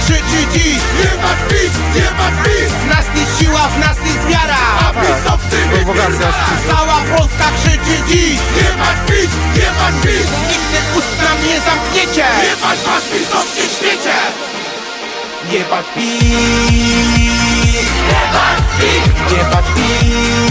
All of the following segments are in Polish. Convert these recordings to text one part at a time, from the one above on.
krzyczy dziś. Jebać PiS, jebać PiS W nas jest siła, w nas jest wiara. A PiS obcy wypierdala Cała Polska krzyczy dziś. Jebać PiS, jebać PiS Nigdy ust nam nie zamkniecie Jebać was pisowskie świecie. Jebać PiS Jebać PiS Jebać PiS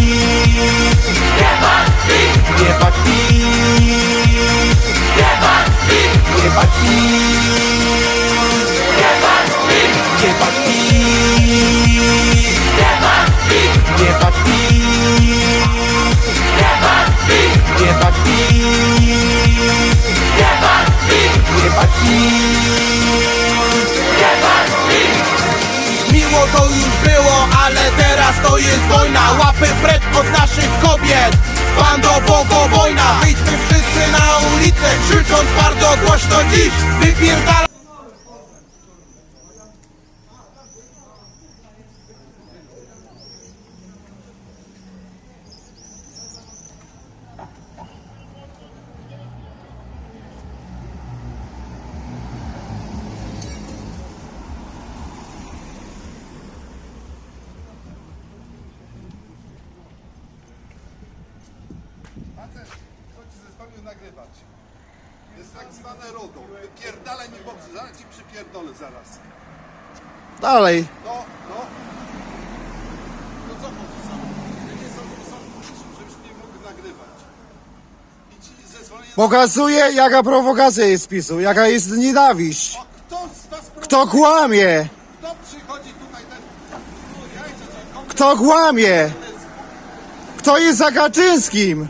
ale teraz to jest wojna. Łapy precz od naszych kobiet. Bando bogo wojna. Wyjdźmy wszyscy na ulicę. Krzycząc bardzo głośno dziś Wypierdala Facet chodzi ze zbawił nagrywać. Jest tak zwane RODO. Wypierdalaj mi boksy, zaraz ci przypierdolę zaraz. Dalej. No, no. No co chodzi za są, nie nagrywać. I ci zezwolenie... Pokazuje jaka prowokacja jest PiSu, jaka jest nienawiść. O, kto z was prowokuje? Kto kłamie? Kto przychodzi tutaj ten... Kto kłamie? Kto jest za Kaczyńskim?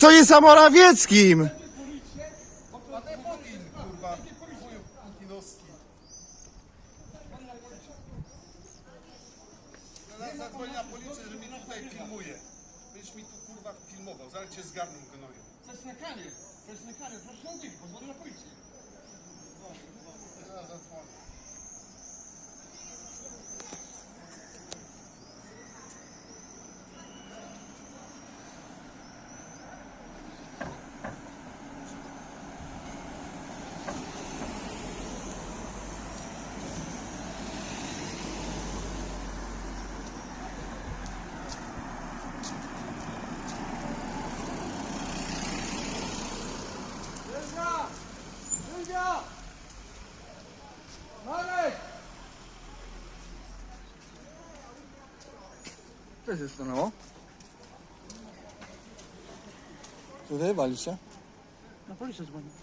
Kto jest za Morawieckim? Zaraz cię zgarnął gnoju. To jest nakanie, to jest nakanie, proszę o pozwolę na policję. Sylwia! Marek! Co się stanęło? Co wyjebaliście? Na policję dzwonię.